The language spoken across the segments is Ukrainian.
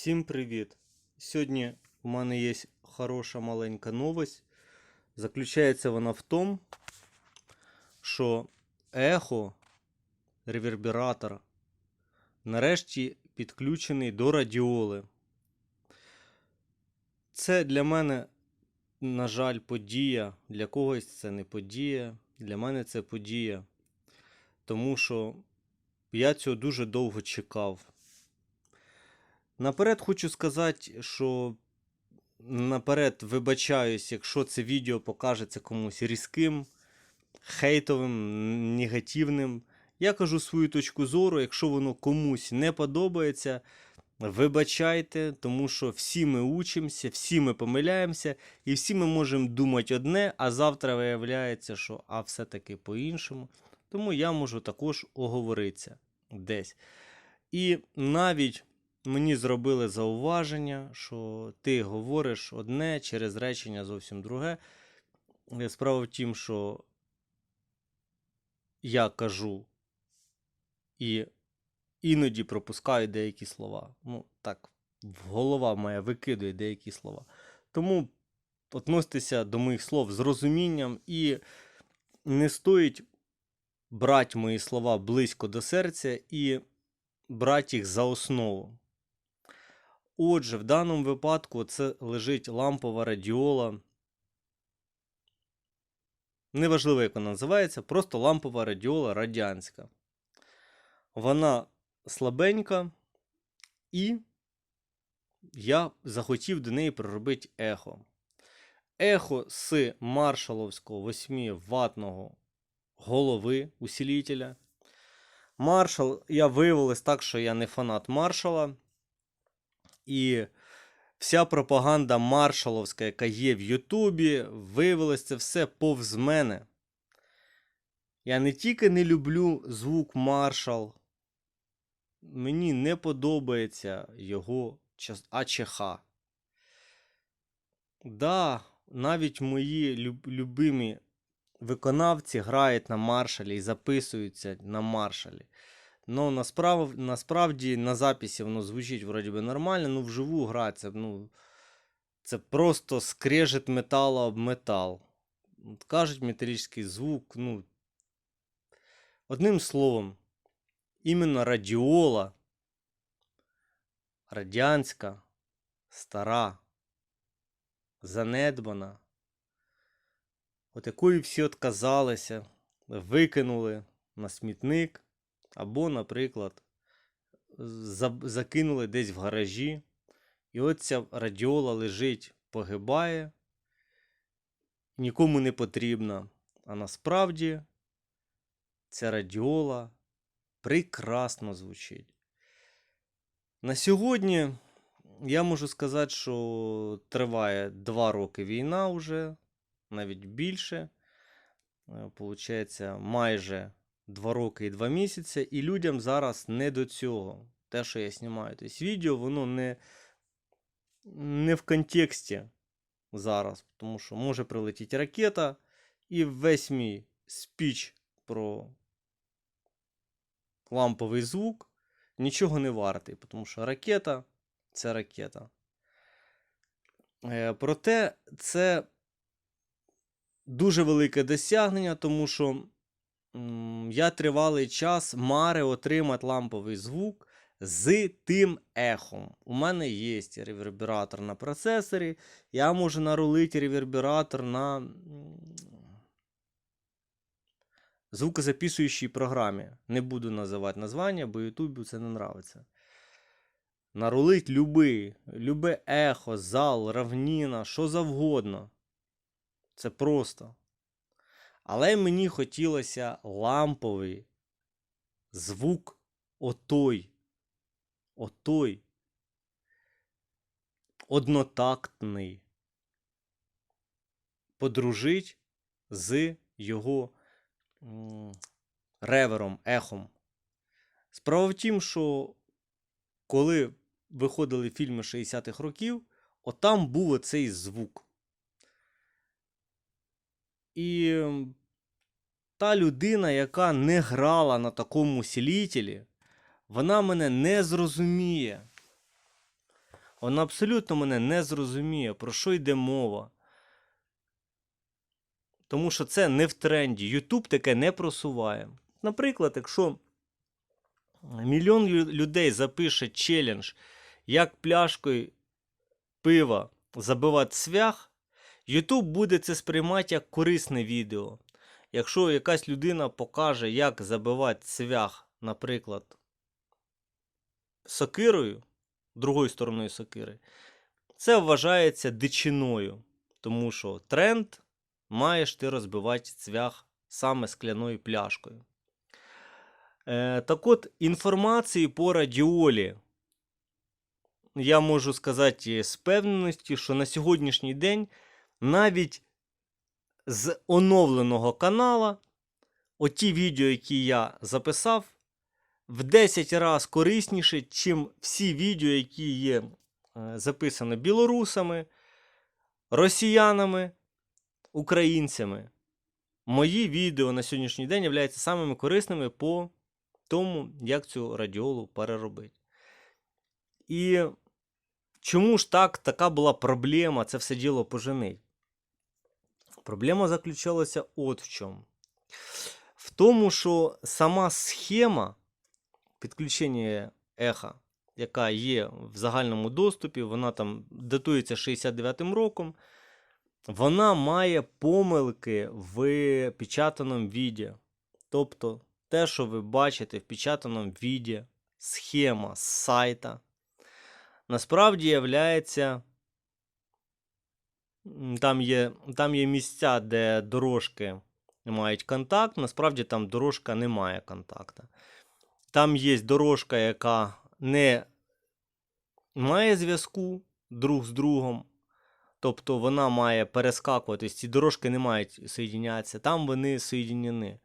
Всім привіт! Сьогодні у мене є хороша маленька новость. Заключається вона в тому, що ехо, ревербератор, нарешті підключений до радіоли. Це для мене, на жаль, подія. Для когось це не подія. Для мене це подія. Тому що я цього дуже довго чекав. Наперед хочу сказати, що наперед вибачаюсь, якщо це відео покажеться комусь різким, хейтовим, негативним. Я кажу свою точку зору, якщо воно комусь не подобається, вибачайте, тому що всі ми учимося, всі ми помиляємося, і всі ми можемо думати одне, а завтра виявляється, що а все-таки по-іншому. Тому я можу також оговоритися десь. І навіть мені зробили зауваження, що ти говориш одне через речення зовсім друге. Е, Справа в тім, що я кажу і іноді пропускаю деякі слова. Ну, так, голова моя викидує деякі слова. Тому относьтеся до моїх слов з розумінням і не стоїть брати мої слова близько до серця і брати їх за основу. Отже, в даному випадку це лежить лампова радіола. Неважливо, як вона називається, просто лампова радіола радянська. Вона слабенька, і я захотів до неї проробити ехо. Ехо з маршаловського 8 ватного голови усилителя. Маршал, я виявилось так, що я не фанат маршала. І вся пропаганда маршаловська, яка є в Ютубі, виявилось це все повз мене. Я не тільки не люблю звук маршал, мені не подобається його АЧХ. Да, навіть мої люб- любимі виконавці грають на маршалі і записуються на маршалі. Ну, насправ, насправді на записі воно звучить вроді би нормально, ну вживу грати це, ну, це просто скрежет металу об метал. От Кажуть металічний звук, ну. Одним словом, іменно радіола, радянська, стара, занедбана, от якої всі отказалися, викинули на смітник. Або, наприклад, закинули десь в гаражі, і от ця радіола лежить, погибає, нікому не потрібна. А насправді ця радіола прекрасно звучить. На сьогодні я можу сказати, що триває 2 роки війна вже, навіть більше. Е, Получається, майже 2 роки і 2 місяці, і людям зараз не до цього. Те, що я знімаю. Тобто відео, воно не, не в контексті зараз, тому що може прилетіти ракета, і весь мій спіч про ламповий звук нічого не вартий, тому що ракета це ракета. Е, Проте це дуже велике досягнення, тому що я тривалий час мари отримати ламповий звук з тим ехом. У мене є ревербератор на процесорі. Я можу нарулити ревербератор на звукозаписуючій програмі. Не буду називати названня, бо Ютубу це не нравиться. Нарулить любий, любе ехо, зал, равніна, що завгодно. Це просто. Але мені хотілося ламповий звук отой. Отой. Однотактний. Подружить з його ревером, ехом. Справа в тім, що коли виходили фільми 60-х років, отам був оцей звук. І та людина, яка не грала на такому усилителі, вона мене не зрозуміє. Вона абсолютно мене не зрозуміє, про що йде мова. Тому що це не в тренді. Ютуб таке не просуває. Наприклад, якщо мільйон людей запише челендж, як пляшкою пива забивати свях, Ютуб буде це сприймати як корисне відео. Якщо якась людина покаже, як забивати цвях, наприклад, сокирою, другою стороною сокири, це вважається дичиною. Тому що тренд маєш ти розбивати цвях саме скляною пляшкою. Е, так от, інформації по радіолі я можу сказати з певненістю, що на сьогоднішній день навіть з оновленого канала оті відео, які я записав, в 10 разів корисніше, чим всі відео, які є е, записані білорусами, росіянами, українцями. Мої відео на сьогоднішній день являються самими корисними по тому, як цю радіолу переробити. І чому ж так така була проблема це все діло поженить? Проблема заключалася от в чому. В тому, що сама схема підключення еха, яка є в загальному доступі, вона там датується 69-м роком, вона має помилки в печатаному віді. Тобто, те, що ви бачите в печатаному віді, схема з сайта, насправді являється Там є, там є місця, де дорожки мають контакт. Насправді там дорожка не має контакту. Там є дорожка, яка не має зв'язку друг з другом. Тобто вона має перескакувати. Ці дорожки не мають соєдінятися, там вони соєдінені.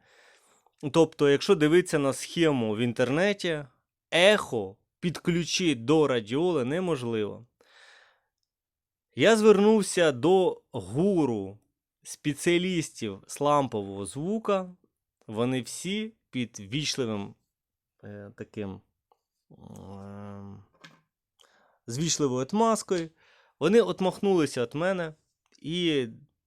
Тобто, якщо дивитися на схему в інтернеті, ехо підключити до радіоли неможливо. Я звернувся до гуру спеціалістів з лампового звука. Вони всі під вічливим е, таким ем, з отмазкою. Вони отмахнулися від мене, і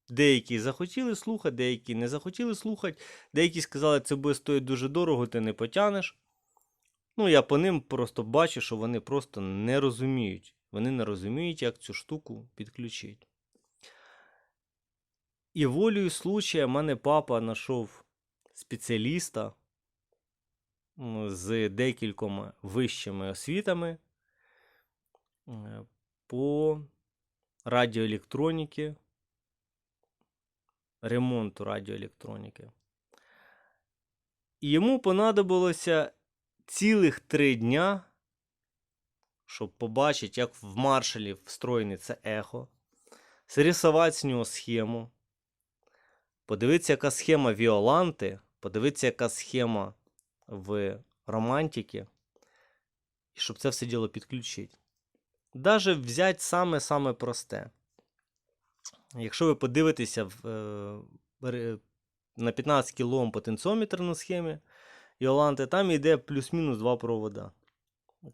деякі захотіли слухати, деякі не захотіли слухати, деякі сказали, це буде стоїть дуже дорого, ти не потягнеш. Ну, я по ним просто бачу, що вони просто не розуміють. Вони не розуміють, як цю штуку підключити. І волею случая мене папа знайшов спеціаліста з декількома вищими освітами е, по радіоелектроніки, ремонту радіоелектроніки. І йому понадобилося цілих три дня, щоб побачити, як в маршалі встроєне це ехо, зрисувати з нього схему, подивитися, яка схема Віоланти, подивитися, яка схема в романтики, і щоб це все діло підключити. Даже взяти саме-саме просте. Якщо ви подивитеся в, е, на 15 кОм потенціометр на схемі Іоланти, там йде плюс-мінус два провода.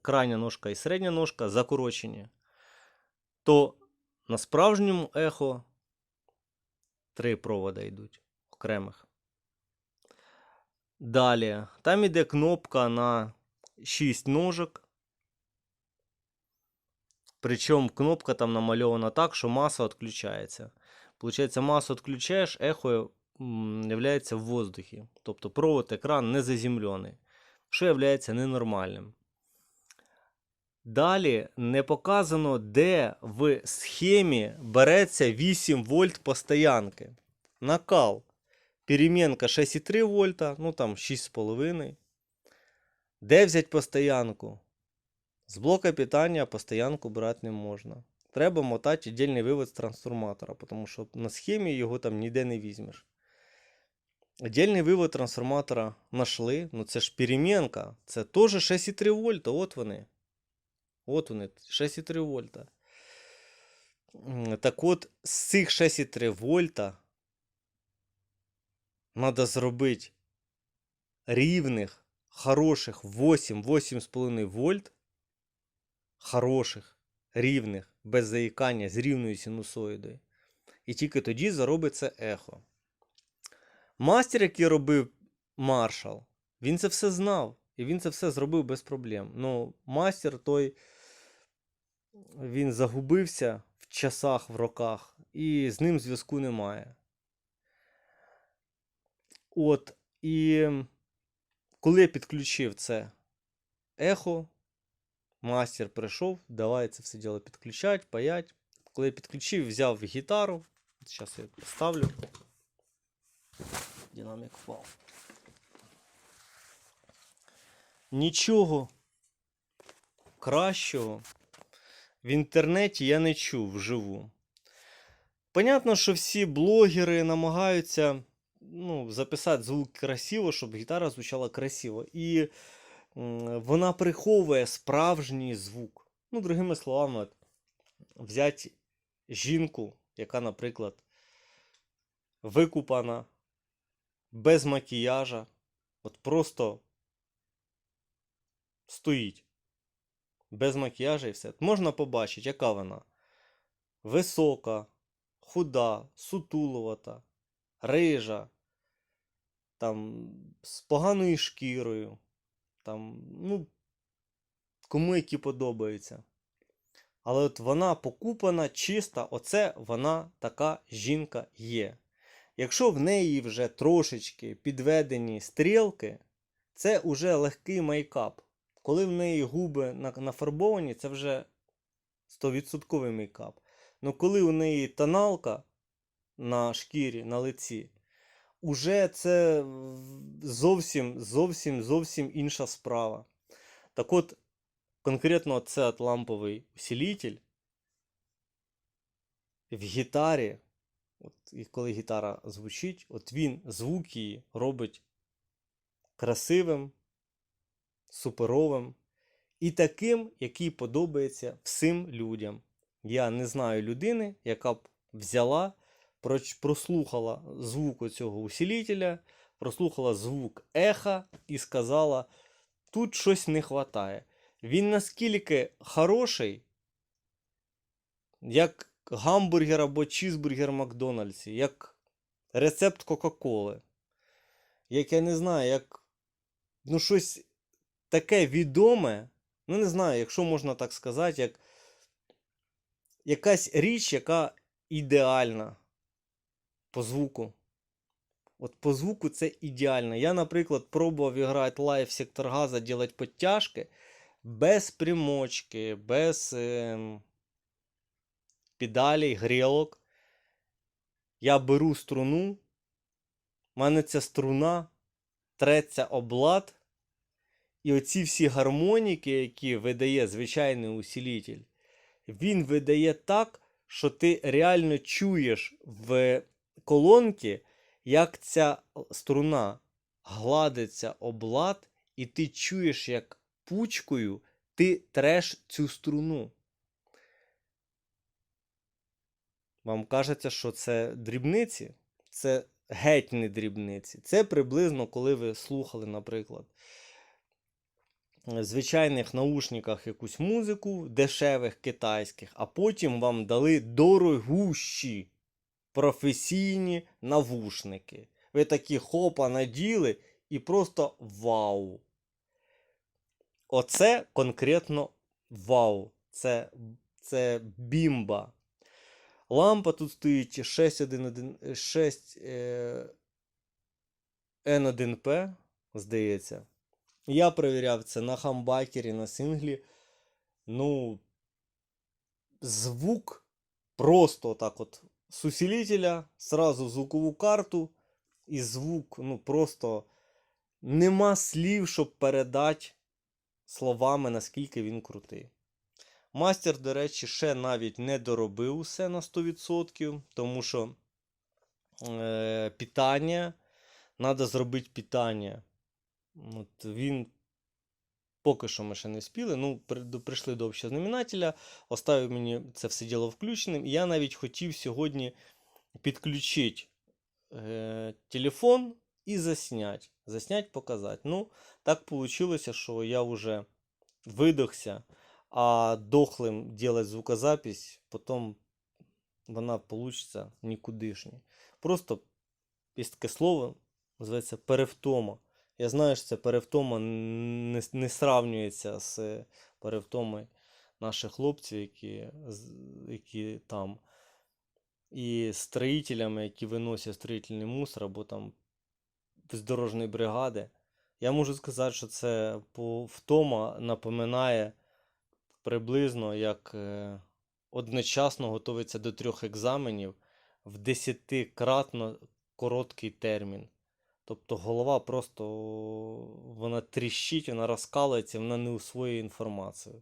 Крайня ножка і середня ножка закорочені. То на справжньому ехо три провода йдуть окремих. Далі, там іде кнопка на 6 ножок. Причому кнопка там намальована так, що маса відключається. Получається, масу відключаєш, ехо являється в воздухі. Тобто провод, екран не заземлений, що являється ненормальним. Далі не показано, де в схемі береться 8 вольт постоянки. Накал. Перемінка 6,3 вольта, ну там 6,5. Де взяти постоянку? З блока питання постоянку брати не можна. Треба мотати віддільний вивод з трансформатора, тому що на схемі його там ніде не візьмеш. Отдельний вивод трансформатора знайшли. Ну це ж перемінка. Це теж 6,3 вольта. От вони. От вони, 6,3 вольта. Так от, з цих 6,3 вольта треба зробити рівних, хороших 8-8,5 вольт. Хороших, рівних, без заїкання, з рівною синусоїдою. І тільки тоді заробиться ехо. Мастер, який робив маршал, він це все знав. І він це все зробив без проблем. Ну, мастер той, він загубився в часах, в роках, і з ним зв'язку немає. От, і коли я підключив це ехо, мастер прийшов, давай це все діло підключать, паять. Коли я підключив, взяв гітару. Зараз я поставлю. Динамік впав. Нічого кращого в інтернеті я не чув вживу. Понятно, що всі блогери намагаються ну, записати звук красиво, щоб гітара звучала красиво. І вона приховує справжній звук. Ну, другими словами, взяти жінку, яка, наприклад, викупана, без макіяжа, от просто стоїть. Без макіяжа і все. Можна побачити, яка вона. Висока, худа, сутуловата, рижа, там, з поганою шкірою. Там, ну, кому які подобаються. Але от вона покупана, чиста, оце вона така жінка є. Якщо в неї вже трошечки підведені стрілки, це вже легкий мейкап. Коли в неї губи нафарбовані, це вже 100% мейкап. Ну коли у неї тоналка на шкірі, на лиці, уже це зовсім, зовсім, зовсім інша справа. Так от, конкретно це ламповий усилитель в гітарі, от, і коли гітара звучить, от він звук її робить красивим, суперовим і таким, який подобається всім людям. Я не знаю людини, яка б взяла, прослухала звук цього усилителя, прослухала звук еха і сказала: тут щось не вистачає. Він наскільки хороший, як гамбургер або чізбургер Макдональдсі, як рецепт Кока-Коли. Як я не знаю, як ну щось таке відоме, ну не знаю, якщо можна так сказати, як якась річ, яка ідеальна по звуку. От по звуку це ідеально. Я, наприклад, пробував грати лайв сектор газа, робити підтяжки без примочки, без ем, педалей, грілок. Я беру струну, в мене ця струна треться об лад, і оці всі гармоніки, які видає звичайний усилитель, він видає так, що ти реально чуєш в колонки, як ця струна гладиться об лад, і ти чуєш, як пучкою ти треш цю струну. Вам кажеться, що це дрібниці? Це геть не дрібниці. Це приблизно, коли ви слухали, наприклад, звичайних наушниках якусь музику, дешевих китайських, а потім вам дали дорогущі професійні навушники. Ви такі хопа наділи і просто вау. Оце конкретно вау. Це, це бімба. Лампа тут стоїть 6.1.1 6 е, N1P, здається. Я перевіряв це на хамбакері, на синглі. Ну, звук просто так от з усилителя, сразу звукову карту, і звук, ну, просто нема слів, щоб передати словами, наскільки він крутий. Мастер, до речі, ще навіть не доробив усе на 100%, тому що е, питання, треба зробити питання. От він поки що ми ще не спіли. Ну, прийшли до общого знаменателя, оставив мені це все діло включеним. І я навіть хотів сьогодні підключити е, телефон і засняти. Заснять, показати. Ну, так вийшло, що я вже видохся. а дохлим делать звукозапись, потім вона получиться нікудишня. Просто є таке слово, називається перевтома. Я знаю, що це перевтома не, не сравнюється з перевтомою наших хлопців, які, які там. І строїтелями, які виносять строїтельний мусор, або там з бригади. Я можу сказати, що це по втома напоминає приблизно як е, одночасно готуватися до трьох екзаменів в десятикратно короткий термін. Тобто голова просто вона тріщить, вона розкалується, вона не усвоює інформацію.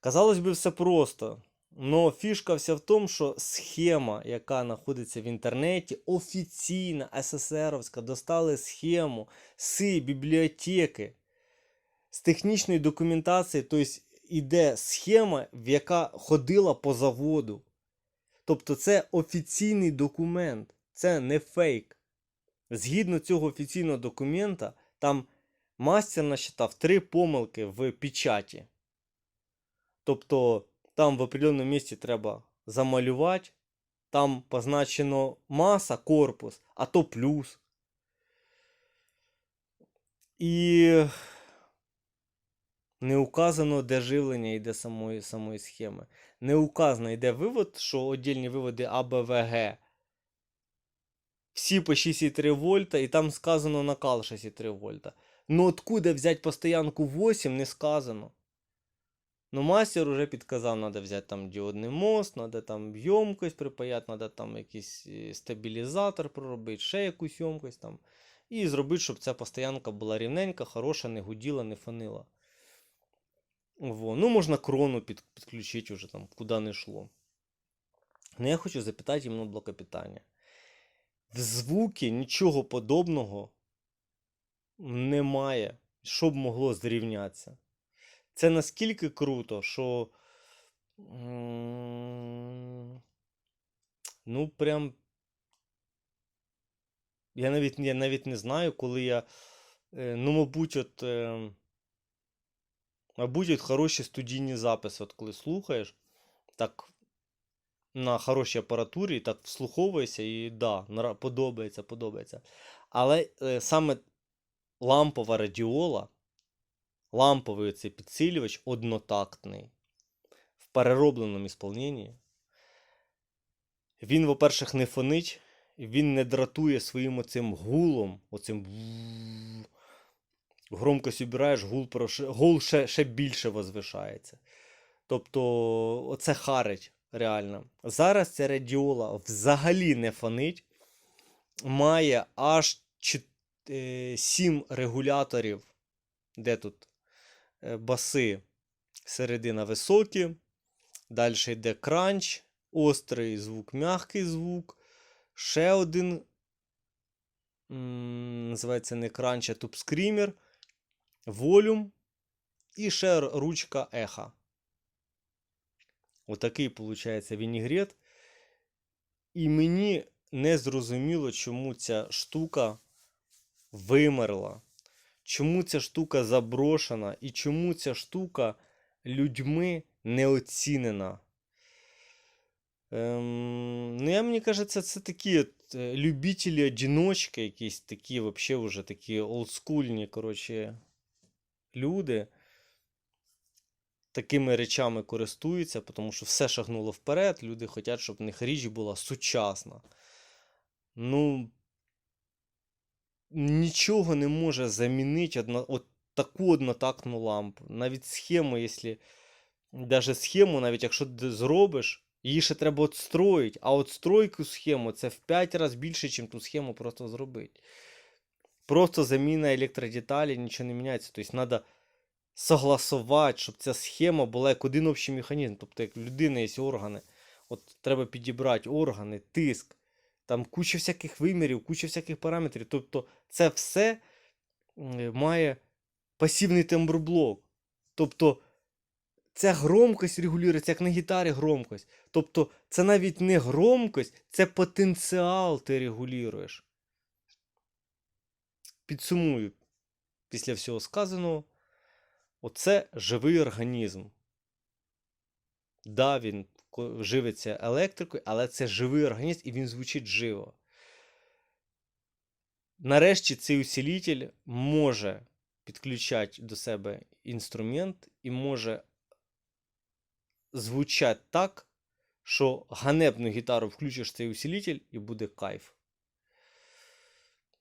Казалось би, все просто. Но фішка вся в тому, що схема, яка знаходиться в інтернеті, офіційна СССРовська, достали схему з бібліотеки, з технічної документації, тобто іде схема, в яка ходила по заводу. Тобто це офіційний документ, це не фейк. Згідно цього офіційного документа, там мастер насчитав три помилки в печаті. Тобто там в определеному місці треба замалювати, там позначено маса, корпус, а то плюс. І не указано, де живлення йде самої, самої схеми. Не указано, йде вивод, що отдільні виводи А, Б, Всі по 6,3 вольта, і там сказано накал 6,3 вольта. Ну откуда взяти постоянку 8, не сказано. Ну, мастер уже підказав, треба взяти там діодний мост, треба там ємкость припаяти, треба там якийсь е, стабілізатор проробити, ще якусь ємкость там. І зробити, щоб ця постоянка була рівненька, хороша, не гуділа, не фанила. Во. Ну, можна крону підключити вже там, куди не йшло. Ну, я хочу запитати іменно блокопитання. В звуки нічого подобного немає, щоб могло зрівнятися. Це наскільки круто, що. Ну, прям. Я навіть, я навіть не знаю, коли я. е, Ну, мабуть, от. е, Мабуть, от хороші студійні записи, от коли слухаєш, так на хорошій апаратурі, так вслуховуєшся, і да, подобається, подобається. Але е, саме лампова радіола, ламповий цей підсилювач однотактний в переробленому ісполненні. Він, по-перше, не фонить, він не дратує своїм оцим гулом, оцим громкость убираєш, гул, гул ще, ще більше возвишається. Тобто, оце харить реально. Зараз ця радіола взагалі не фонить, має аж 7 регуляторів, де тут е, баси, середина високі, далі йде кранч, острий звук, м'який звук, ще один. Називається не кранч, а тупскрімер, волюм і ще ручка еха. Отакий, виходить, вінігрет. І мені не зрозуміло, чому ця штука вимерла. Чому ця штука заброшена і чому ця штука людьми не оцінена. Ем, ну, я мені кажеться, це такі е, любителі одиночки, якісь такі, вже такі олдскульні, коротше, люди такими речами користуються, тому що все шагнуло вперед. Люди хочуть, щоб в них річ була сучасна. Ну, нічого не може замінити одно, от таку однотактну лампу. Навіть схему, якщо. Даже схему, навіть якщо ти зробиш, її ще треба отстроїти. А отстройку схему це в 5 разів більше, ніж ту схему просто зробити. Просто заміна електродеталі, нічого не міняється. Тобто треба согласувати, щоб ця схема була як один общий механізм. Тобто, як в людини є органи. От треба підібрати органи, тиск, там куча всяких вимірів, куча всяких параметрів. Тобто, це все має пасивний темброблок. Тобто, ця громкость регулюється, як на гітарі громкость. Тобто, це навіть не громкость, це потенціал ти регулюєш. Підсумую після всього сказаного. Оце живий організм. Да, він живиться електрикою, але це живий організм і він звучить живо. Нарешті цей усилитель може підключати до себе інструмент і може звучати так, що ганебну гітару включиш цей усилитель і буде кайф.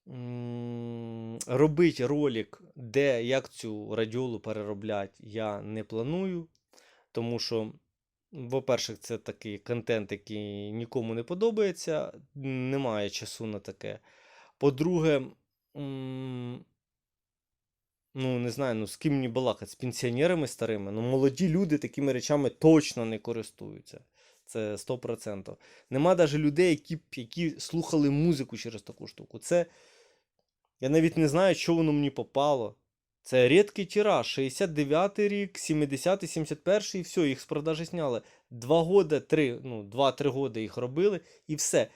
М, Робить ролик, де як цю радіолу перероблять, я не планую. Тому що, по-перше, це такий контент, який нікому не подобається, немає часу на таке. По-друге, ну, не знаю, ну з ким мені балакати, з пенсіонерами старими. Ну, молоді люди такими речами точно не користуються. Це 100%. Нема навіть людей, які, які слухали музику через таку штуку. Це. Я навіть не знаю, що воно мені попало. Це рідкий тираж. 69-й рік, 70-й, 71-й, і все, їх з продажі зняли. Два года, три, ну, два-три года їх робили, і все.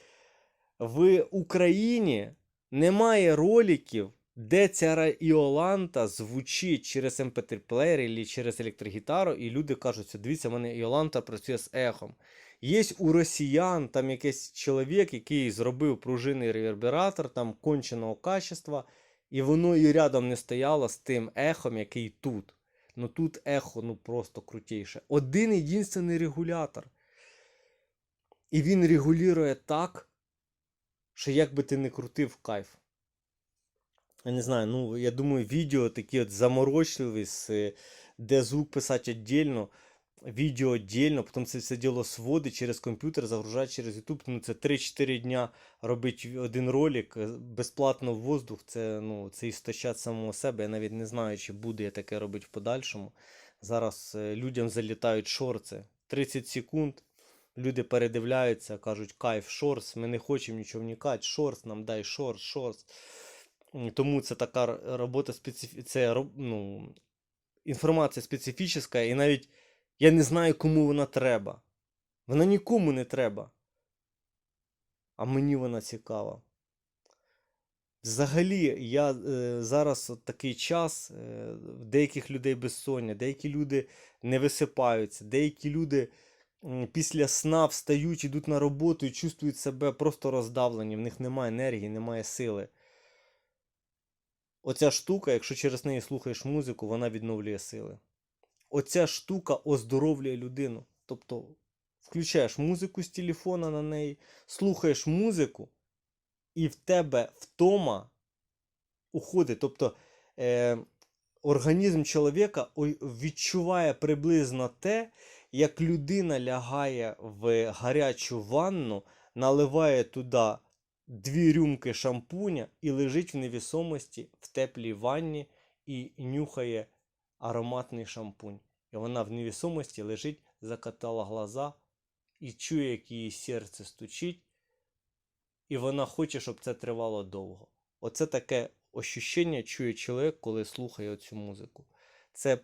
В Україні немає роликів, де ця Іоланта звучить через mp3 плеєр або через електрогітару, і люди кажуть, дивіться, в мене Іоланта працює з ехом. Є у росіян там якийсь чоловік, який зробив пружинний ревербератор там конченого качества, і воно і рядом не стояло з тим ехом, який тут. Ну тут ехо ну просто крутіше. Один єдинственний регулятор. І він регулює так, що як би ти не крутив кайф. Я не знаю, ну я думаю, відео такі от заморочливі, е, де звук писати віддільно, відео віддільно, потім це все діло сводить через комп'ютер, загружати через YouTube. Ну це 3-4 дня робить один ролик е, безплатно в воздух. Це, ну, це істощать самого себе. Я навіть не знаю, чи буде я таке робити в подальшому. Зараз е, людям залітають шорти. 30 секунд. Люди передивляються, кажуть, кайф, шорс, ми не хочемо нічого вникати, шорс, нам дай шорс, шорс. Тому це така робота специфі... це ну, інформація специфічна, і навіть я не знаю, кому вона треба. Вона нікому не треба. А мені вона цікава. Взагалі, я е, зараз от такий час, е, деяких людей безсоння, деякі люди не висипаються, деякі люди м, після сна встають, йдуть на роботу і чувствують себе просто роздавлені, в них немає енергії, немає сили. Оця штука, якщо через неї слухаєш музику, вона відновлює сили. Оця штука оздоровлює людину. Тобто включаєш музику з телефона на неї, слухаєш музику, і в тебе втома уходить. Тобто е, організм чоловіка відчуває приблизно те, як людина лягає в гарячу ванну, наливає туди дві рюмки шампуня і лежить в невісомості в теплій ванні і нюхає ароматний шампунь. І вона в невісомості лежить, закатала глаза і чує, як її серце стучить, і вона хоче, щоб це тривало довго. Оце таке ощущення чує чоловік, коли слухає цю музику. Це,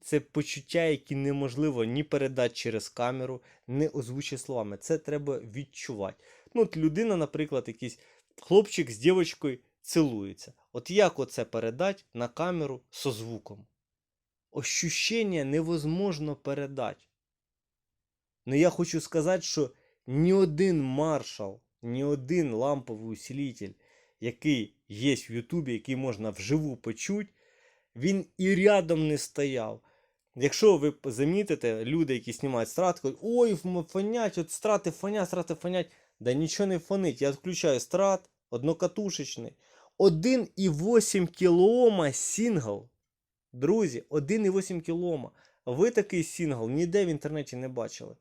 це почуття, які неможливо ні передати через камеру, ні озвучити словами. Це треба відчувати. Ну, от людина, наприклад, якийсь хлопчик з дівчинкою цілується. От як оце передати на камеру со звуком? Ощущення невозможно передати. Но я хочу сказати, що ні один маршал, ні один ламповий усилитель, який є в Ютубі, який можна вживу почути, він і рядом не стояв. Якщо ви замітите, люди, які знімають страт, кажуть, ой, фонять, от страти фонять, страти фонять. Да нічого не фонить. Я відключаю страт, однокатушечний. 1,8 кілома сингл. Друзі, 1,8 кілома. Ви такий сингл ніде в інтернеті не бачили.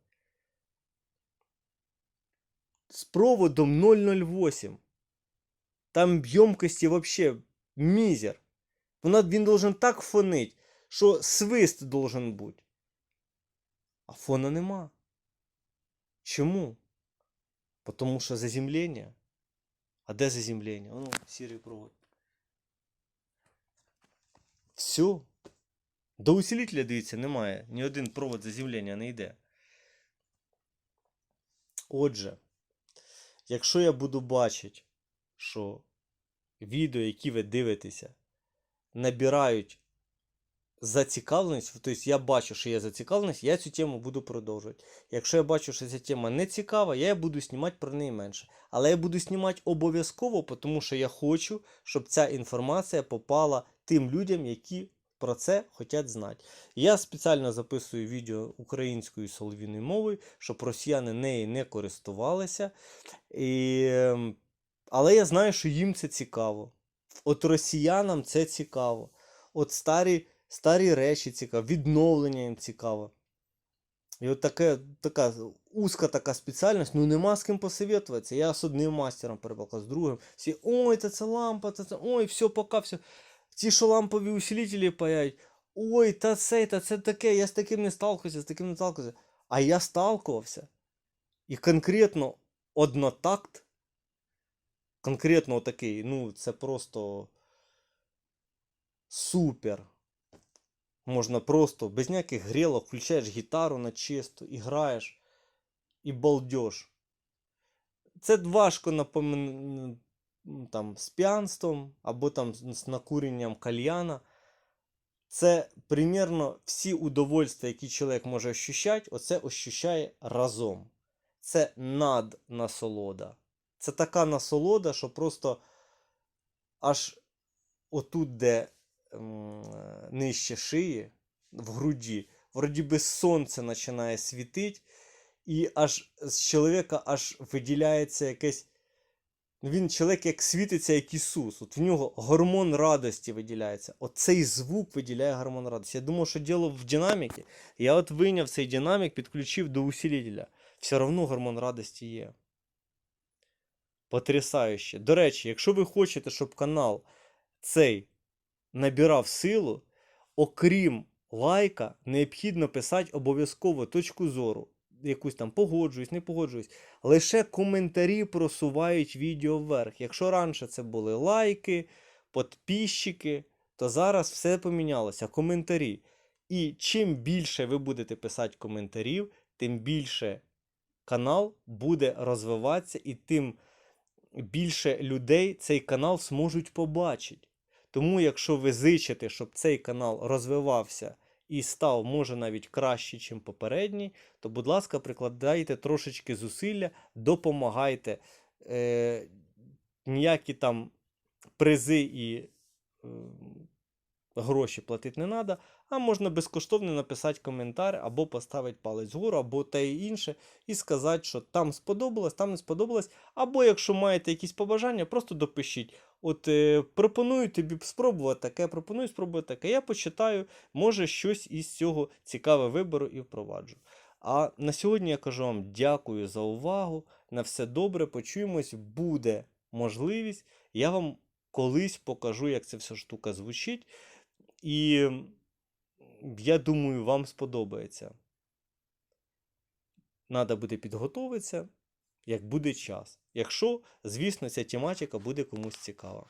З проводом 008. Там ємкості вообще мізер. Вона, він должен так фонить, що свист должен бути. А фона нема. Чому? Потому що заземлення. А де заземлення? Ну, сірий провод. Все. До усилителя, дивіться, немає. Ні один провод заземлення не йде. Отже, якщо я буду бачити, що відео, які ви дивитеся, набирають зацікавленість, тобто я бачу, що є зацікавленість, я цю тему буду продовжувати. Якщо я бачу, що ця тема не цікава, я буду знімати про неї менше. Але я буду знімати обов'язково, тому що я хочу, щоб ця інформація попала тим людям, які про це хочуть знати. Я спеціально записую відео українською солов'їною мовою, щоб росіяни нею не користувалися. І... ем, Але я знаю, що їм це цікаво. От росіянам це цікаво. От старі, старі речі цікаво, відновлення їм цікаво. І от таке, така узка така спеціальність, ну нема з ким посовітуватися. Я з одним мастером перебалкав, з другим. Всі, ой, та це лампа, та це, ой, все, пока, все. Ті, що лампові усилителі паять, ой, та це, та це таке, я з таким не сталкивався, з таким не сталкивався. А я сталкувався. І конкретно однотакт, конкретно такий, ну, це просто супер. Можна просто без ніяких грілок, включаєш гітару на чисто і граєш, і балдеж. Це важко напомин... там, з п'янством або там з накуренням кальяна. Це примірно всі удовольствия, які чоловік може ощущати, оце ощущає разом. Це наднасолода. Це така насолода, що просто аж отут, де м, нижче шиї, в груді, вроді би сонце починає світити, і аж з чоловіка аж виділяється якесь. Він чоловік як світиться, як Ісус. От в нього гормон радості виділяється. Оцей звук виділяє гормон радості. Я думав, що діло в динаміці. Я от вийняв цей динамік, підключив до усилителя. Все одно гормон радості є. Потрясающе. До речі, якщо ви хочете, щоб канал цей набирав силу, окрім лайка, необхідно писати обов'язково точку зору. Якусь там погоджуюсь, не погоджуюсь. Лише коментарі просувають відео вверх. Якщо раніше це були лайки, підписчики, то зараз все помінялося. Коментарі. І чим більше ви будете писати коментарів, тим більше канал буде розвиватися, і тим більше людей цей канал зможуть побачити. Тому, якщо ви зичите, щоб цей канал розвивався і став, може, навіть краще, ніж попередній, то, будь ласка, прикладайте трошечки зусилля, допомагайте. Е, ніякі там призи і е, гроші платити не треба, а можна безкоштовно написати коментар або поставити палець вгору, або те і інше, і сказати, що там сподобалось, там не сподобалось. Або якщо маєте якісь побажання, просто допишіть. От е, пропоную тобі спробувати таке, пропоную спробувати таке. Я почитаю, може щось із цього цікаве виберу і впроваджу. А на сьогодні я кажу вам дякую за увагу. На все добре, почуємось, буде можливість. Я вам колись покажу, як ця вся штука звучить. І я думаю, вам сподобається. Надо буде підготуватися, як буде час. Якщо, звісно, ця тематика буде комусь цікава.